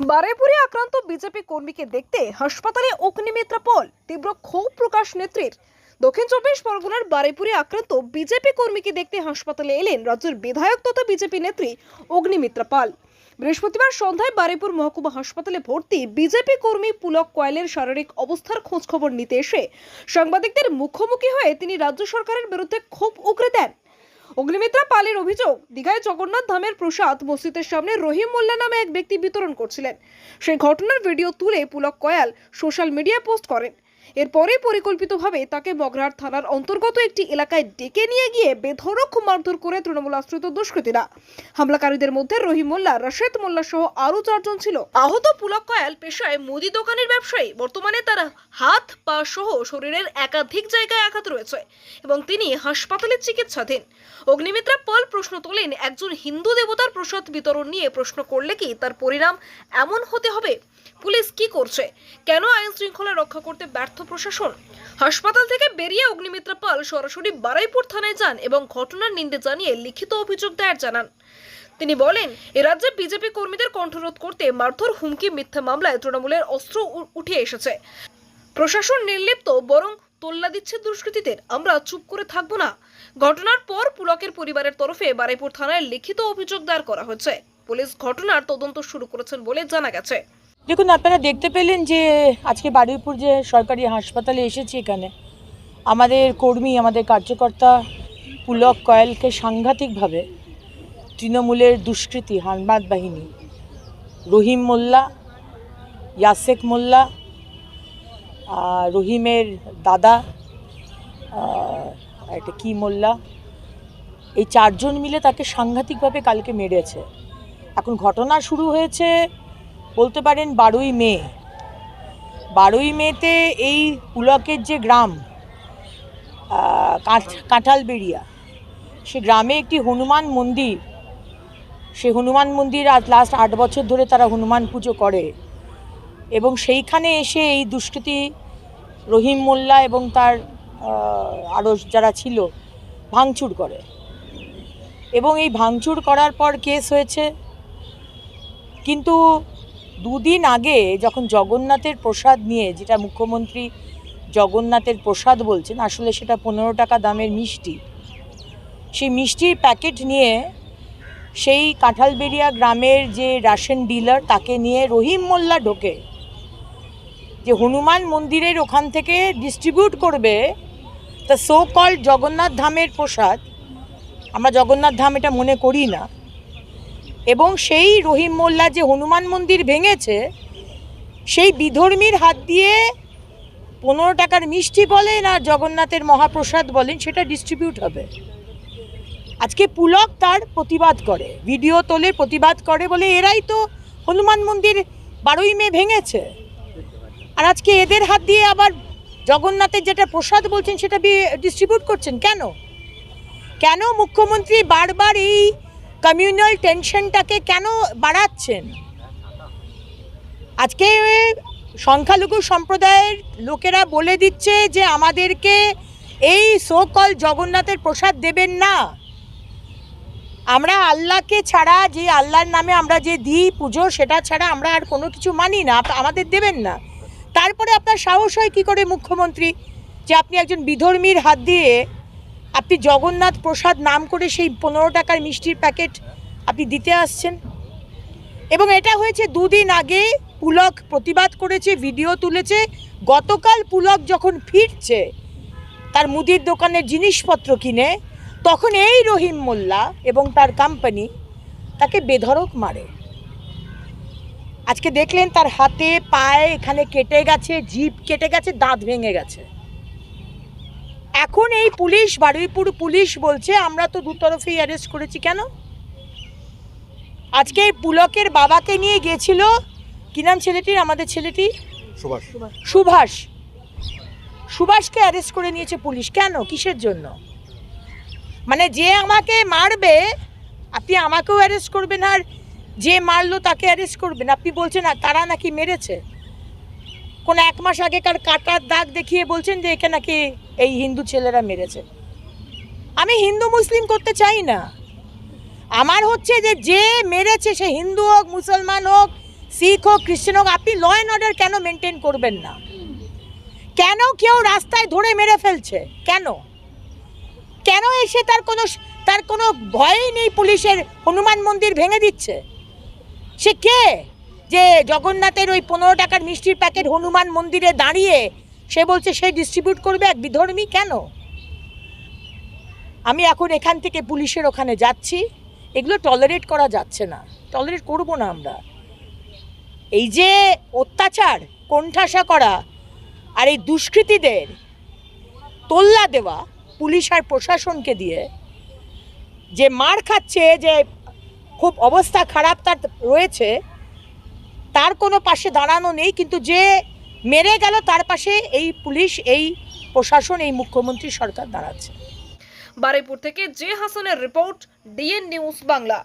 বারেপুরে আক্রান্ত বিজেপি কর্মীকে দেখতে হাসপাতালে অগ্নিমিত্রা পল, তীব্র ক্ষোভ প্রকাশ নেত্রীর। দক্ষিণ চব্বিশ পরগনার বারেপুরে আক্রান্ত বিজেপি কর্মীকে দেখতে হাসপাতালে এলেন রাজ্যের বিধায়ক তথা বিজেপি নেত্রী অগ্নিমিত্রা পাল। বৃহস্পতিবার সন্ধ্যায় বারেপুর মহকুমা হাসপাতালে ভর্তি বিজেপি কর্মী পুলক কয়েলের শারীরিক অবস্থার খোঁজ খবর নিতে এসে সাংবাদিকদের মুখোমুখি হয়ে তিনি রাজ্য সরকারের বিরুদ্ধে ক্ষোভ উগরে দেন। অগ্নিমিত্রা পালের অভিযোগ, দীঘায় জগন্নাথ ধামের প্রসাদ মসজিদের সামনে রহিম মোল্লা নামে এক ব্যক্তি বিতরণ করছিলেন। সেই ঘটনার ভিডিও তুলে পুলক কয়াল সোশ্যাল মিডিয়ায় পোস্ট করেন। এরপরে পরিকল্পিতভাবে তাকে মগরার থানার অন্তর্গত একটি এলাকায় ডেকে নিয়ে গিয়ে বেধড়ক মারধর করে তৃণমূল আশ্রিত দুষ্কৃতীরা। হামলাকারীদের মধ্যে রহিম মোল্লা রশেদ মোল্লা সহ আরও চারজন ছিল। আহত পুলক কয়াল পেশায় মুদি দোকানের ব্যবসায়ী। বর্তমানে তার হাত, পা সহ শরীরের একাধিক জায়গায় আঘাত রয়েছে এবং তিনি হাসপাতালে চিকিৎসাধীন। অগ্নিমিত্রা পল প্রশ্ন তোলেন, একজন হিন্দু দেবতার প্রসাদ বিতরণ নিয়ে প্রশ্ন করলে কি তার পরিণাম এমন হতে হবে? পুলিশ কি করছে? কেন আইন শৃঙ্খলা রক্ষা করতে ব্যর্থ প্রশাসন। হাসপাতাল থেকে বেরিয়ে অগ্নিমিত্রা পাল সরাসরি বারাইপুর থানায় যান এবং ঘটনার নিন্দে জানিয়ে লিখিত অভিযোগ দায়ের জানান। তিনি বলেন, এ রাজ্যে বিজেপি কর্মীদের কণ্ঠরোধ করতে মারধর, হুমকি, মিথ্যা মামলায় তৃণমূলের অস্ত্র উঠে এসেছে। প্রশাসন নির্লিপ্ত, বরং তোল্লা দিচ্ছে দুষ্কৃতীদের। আমরা চুপ করে থাকব না। ঘটনার পর পুলকের পরিবারের তরফে বারাইপুর থানায় লিখিত অভিযোগ দায়ের করা হয়েছে। পুলিশ ঘটনার তদন্ত শুরু করেছেন বলে জানা গেছে। দেখুন, আপনারা দেখতে পেলেন যে আজকে বারুইপুর যে সরকারি হাসপাতালে এসেছি এখানে, আমাদের কর্মী, আমাদের কার্যকর্তা পুলক কয়েলকে সাংঘাতিকভাবে তৃণমূলের দুষ্কৃতি, হানবাদ বাহিনী, রহিম মোল্লা, ইয়াসেক মোল্লা রহিমের দাদা একটা কি মোল্লা, এই চারজন মিলে তাকে সাংঘাতিকভাবে কালকে মেরেছে। এখন ঘটনা শুরু হয়েছে বলতে পারেন বারোই মে। বারোই মেতে এই পুলকের যে গ্রাম কাঁঠালবেড়িয়া, সে গ্রামে একটি হনুমান মন্দির, সে হনুমান মন্দির আজ লাস্ট আট বছর ধরে তারা হনুমান পুজো করে এবং সেইখানে এসে এই দুষ্কৃতী রহিম মোল্লা এবং তার আরও যারা ছিল, ভাঙচুর করে। এবং এই ভাঙচুর করার পর কেস হয়েছে। কিন্তু দুদিন আগে যখন জগন্নাথের প্রসাদ নিয়ে, যেটা মুখ্যমন্ত্রী জগন্নাথের প্রসাদ বলছেন, আসলে সেটা পনেরো টাকা দামের মিষ্টি, সেই মিষ্টির প্যাকেট নিয়ে সেই কাঁঠালবেড়িয়া গ্রামের যে রাশন ডিলার, তাকে নিয়ে রহিম মোল্লা ঢোকে, যে হনুমান মন্দিরের ওখান থেকে ডিস্ট্রিবিউট করবে তা সো কল জগন্নাথ ধামের প্রসাদ। আমরা জগন্নাথ ধাম এটা মনে করি না। এবং সেই রহিম মোল্লা যে হনুমান মন্দির ভেঙেছে, সেই বিধর্মীর হাত দিয়ে পনেরো টাকার মিষ্টি বলেন আর জগন্নাথের মহাপ্রসাদ বলেন, সেটা ডিস্ট্রিবিউট হবে। আজকে পুলক তার প্রতিবাদ করে, ভিডিও তোলে প্রতিবাদ করে বলে এরাই তো হনুমান মন্দির বারোই মে ভেঙেছে। আর আজকে এদের হাত দিয়ে আবার জগন্নাথের যেটা প্রসাদ বলছেন, সেটা ডিস্ট্রিবিউট করছেন, কেন? কেন মুখ্যমন্ত্রী বারবার এই কমিউনাল টেনশনটাকে কেন বাড়াচ্ছেন? আজকে সংখ্যালঘু সম্প্রদায়ের লোকেরা বলে দিচ্ছে যে আমাদেরকে এই সোকল জগন্নাথের প্রসাদ দেবেন না। আমরা আল্লাহকে ছাড়া যে আল্লাহর নামে আমরা যে দিই, পুজো, সেটা ছাড়া আমরা আর কোনো কিছু মানি না আমাদের দেবেন না। তারপরে আপনার সাহস হয় কী করে মুখ্যমন্ত্রী? যে আপনি একজন বিধর্মীর হাত দিয়ে আপনি জগন্নাথ প্রসাদ নাম করে সেই পনেরো টাকার মিষ্টির প্যাকেট আপনি দিতে আসছেন? এবং এটা হয়েছে দুদিন আগে পুলক প্রতিবাদ করেছে, ভিডিও তুলেছে। গতকাল পুলক যখন ফিরছে, তার মুদির দোকানের জিনিসপত্র কিনে, তখন এই রহিম মোল্লা এবং তার কোম্পানি তাকে বেধড়ক মারে। আজকে দেখলেন তার হাতে পায়ে এখানে কেটে গেছে, জিভ কেটে গেছে, দাঁত ভেঙে গেছে। এখন এই পুলিশ বারুইপুর পুলিশ বলছে আমরা তো দু তরফেই অ্যারেস্ট করেছি কেন? আজকে এই পুলকের বাবাকে নিয়ে গিয়েছিল কি নাম ছেলেটির আমাদের ছেলেটি? সুভাষ। সুভাষ। সুভাষকে অ্যারেস্ট করে নিয়েছে পুলিশ কেন? কিসের জন্য? মানে যে আমাকে মারবে আপনি আমাকেও অ্যারেস্ট করবেন আর যে মারলো তাকে অ্যারেস্ট করবেন। আপনি বলছেন তারা নাকি মেরেছে? কোন এক মাস আগেকার কাটার দাগ দেখিয়ে বলছেন যে একে নাকি এই হিন্দু ছেলেরা মেরেছে। আমি হিন্দু মুসলিম করতে চাই না। আমার হচ্ছে যে যে মেরেছে সে হিন্দু হোক, মুসলমান হোক, শিখ হোক, খ্রিস্টান হোক, আপনি ল অ্যান্ড অর্ডার কেন মেনটেন করবেন না? কেন কেউ রাস্তায় ধরে মেরে ফেলছে? কেন? কেন এসে তার কোনো তার কোনো ভয়ই নেই পুলিশের? হনুমান মন্দির ভেঙে দিচ্ছে। সে কে? যে জগন্নাথের ওই পনেরো টাকার মিষ্টির প্যাকেট হনুমান মন্দিরে দাঁড়িয়ে সে বলছে, সে ডিস্ট্রিবিউট করবে এক বিধর্মী কেন? আমি এখন এখান থেকে পুলিশের ওখানে যাচ্ছি। এগুলো টলারেট করা যাচ্ছে না। টলারেট করব না আমরা। এই যে অত্যাচার, কোণঠাসা করা আর এই দুষ্কৃতীদের তোল্লা দেওয়া পুলিশ আর প্রশাসনকে দিয়ে যে মার খাচ্ছে, যে খুব অবস্থা খারাপ তার রয়েছে, তার কোনো পাশে দাঁড়ানো নেই, কিন্তু যে মেরে গেল, তার পাশে এই পুলিশ, এই প্রশাসন, এই মুখ্যমন্ত্রী সরকার দাঁড়াচ্ছে। বারুইপুর থেকে জে হাসানের রিপোর্ট, ডিএন নিউজ বাংলা।